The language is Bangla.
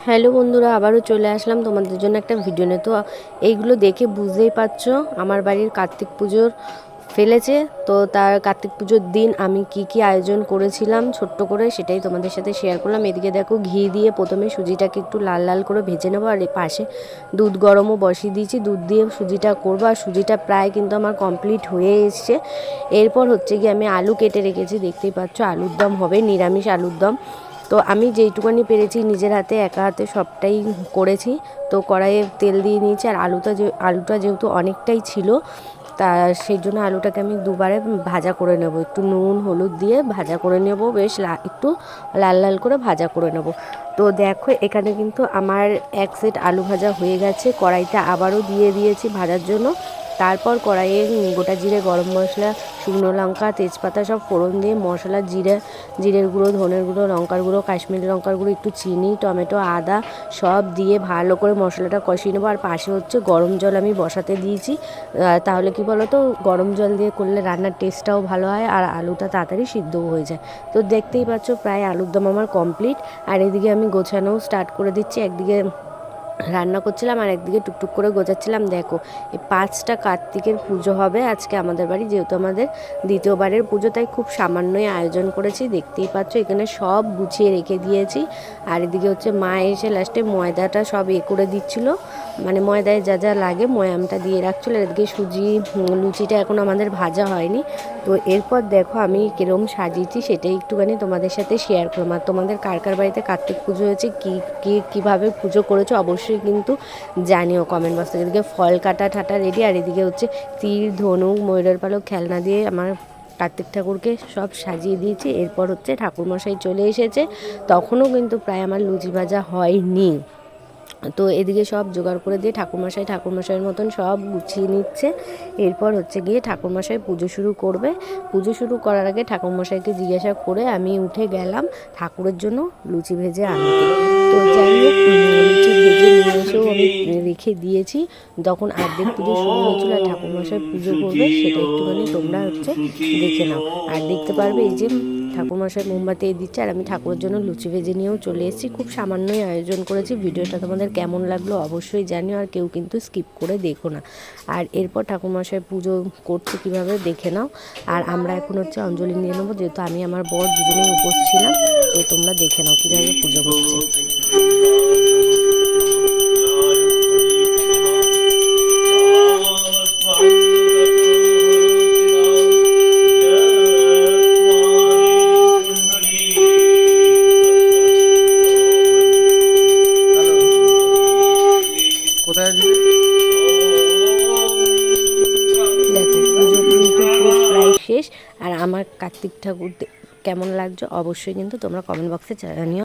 হ্যালো বন্ধুরা, আবারও চলে আসলাম তোমাদের জন্য একটা ভিডিও নিয়ে। তো এইগুলো দেখে বুঝতেই পারছ, আমার বাড়ির কার্তিক পুজোর ফেলেছে। তো তার কার্তিক পুজোর দিন আমি কি কি আয়োজন করেছিলাম ছোট্ট করে সেটাই তোমাদের সাথে শেয়ার করলাম। এদিকে দেখো, ঘি দিয়ে প্রথমে সুজিটাকে একটু লাল লাল করে ভেজে নেব আর পাশে দুধ গরমও বসিয়ে দিয়েছি। দুধ দিয়ে সুজিটা করব আর সুজিটা প্রায় কিন্তু আমার কমপ্লিট হয়ে এসছে। এরপর হচ্ছে কি আমি আলু কেটে রেখেছি, দেখতেই পাচ্ছ আলুর দম হবে, নিরামিষ আলুর দম। তো আমি যেইটুকানি পেরেছি নিজের হাতে, একা হাতে সবটাই করেছি। তো কড়াইয়ে তেল দিয়ে নিয়েছি আর আলুটা যে, আলুটা যেহেতু অনেকটাই ছিল, তা সেই জন্য আলুটাকে আমি দুবারে ভাজা করে নেব। একটু নুন, হলুদ দিয়ে ভাজা করে নেব, বেশ একটু লাল লাল করে ভাজা করে নেব। তো দেখো, এখানে কিন্তু আমার এক সেট আলু ভাজা হয়ে গেছে। কড়াইটা আবারও দিয়ে দিয়েছি ভাজার জন্য। তারপর কড়াইয়ে গোটা জিরে, গরম মশলা, শুকনো লঙ্কা, তেজপাতা সব ফোড়ন দিয়ে মশলা, জিরে, জিরের গুঁড়ো, ধনের গুঁড়ো, লঙ্কার গুঁড়ো, কাশ্মীরি লঙ্কার গুঁড়ো, একটু চিনি, টমেটো, আদা সব দিয়ে ভালো করে মশলাটা কষিয়ে নেব। আর পাশে হচ্ছে গরম জল আমি বসাতে দিয়েছি। তাহলে কি বলো তো গরম জল দিয়ে করলে রান্নার টেস্টটাও ভালো হয় আর আলুটা তাড়াতাড়ি সিদ্ধও হয়ে যায়। তো দেখতেই পাচ্ছ, প্রায় আলুর দম আমার কমপ্লিট আর এদিকে আমি গোছানোও স্টার্ট করে দিচ্ছি। একদিকে রান্না করছিলাম আর একদিকে টুকটুক করে গোজাচ্ছিলাম দেখো, এই পাঁচটা কার্তিকের পুজো হবে আজকে আমাদের বাড়ি, যেহেতু আমাদের দ্বিতীয়বারের পুজো, তাই খুব সামান্যই আয়োজন করেছি। দেখতেই পাচ্ছ, এখানে সব গুছিয়ে রেখে দিয়েছি। আর এদিকে হচ্ছে মা এসে লাস্টে ময়দাটা সব এ করে দিচ্ছিল। মানে ময়দায় যা যা লাগে ময়ামটা দিয়ে রাখছিলো। এদিকে সুজি লুচিটা এখন আমাদের ভাজা হয়নি। তো এরপর দেখো আমি কিরম সাজিয়েছি সেটাই একটুখানি তোমাদের সাথে শেয়ার করলাম। আর তোমাদের কার কার বাড়িতে কার্তিক পুজো হয়েছে, কী কী, কীভাবে পুজো করেছ অবশ্যই কিন্তু জানিও কমেন্ট বক্সে এদিকে ফল কাটা ঠাটা রেডি আর এদিকে হচ্ছে তীর, ধনুক, ময়ূরের পালক, খেলনা দিয়ে আমার কার্তিক ঠাকুরকে সব সাজিয়ে দিয়েছি। এরপর হচ্ছে ঠাকুরমশাই চলে এসেছে। তখনও কিন্তু প্রায় আমার লুচি ভাজা হয়নি। তো এদিকে সব জোগাড় করে দিয়ে ঠাকুরমশাই ঠাকুরমশাইয়ের মতন সব গুছিয়ে নিচ্ছে। এরপর হচ্ছে গিয়ে ঠাকুরমশাই পুজো শুরু করবে। পুজো শুরু করার আগে ঠাকুরমশাইকে জিজ্ঞাসা করে আমি উঠে গেলাম ঠাকুরের জন্য লুচি ভেজে আনতে। যাই হোক লুচি ভেজে নিয়ে এসেও আমি রেখে দিয়েছি। যখন আর্ধেক পুজো শুরু হয়েছিল আর ঠাকুরমশাই পুজো করবে, সেটা একটুখানি তোমরা হচ্ছে দেখে নাও। আর দেখতে পারবে এই যে ঠাকুরমশাই মোমবাতি দিচ্ছে আর আমি ঠাকুরের জন্য লুচি ভেজে নিয়েও চলে এসেছি। খুব সামান্যই আয়োজন করেছি। ভিডিওটা তোমাদের কেমন লাগল অবশ্যই জানিও আর কেউ কিন্তু স্কিপ করে দেখো না। আর এরপর ঠাকুরমশাই পুজো করছে কীভাবে দেখে নাও। আর আমরা এখন হচ্ছে অঞ্জলি নিয়ে নেব, যেহেতু আমি আমার বর দুজনেই উপোস ছিলাম, তো তোমরা দেখে নাও কীভাবে পুজো করছে। আর আমার কার্তিক ঠাকুর কেমন লাগছে অবশ্যই কিন্তু তোমরা কমেন্ট বক্সে জানিও।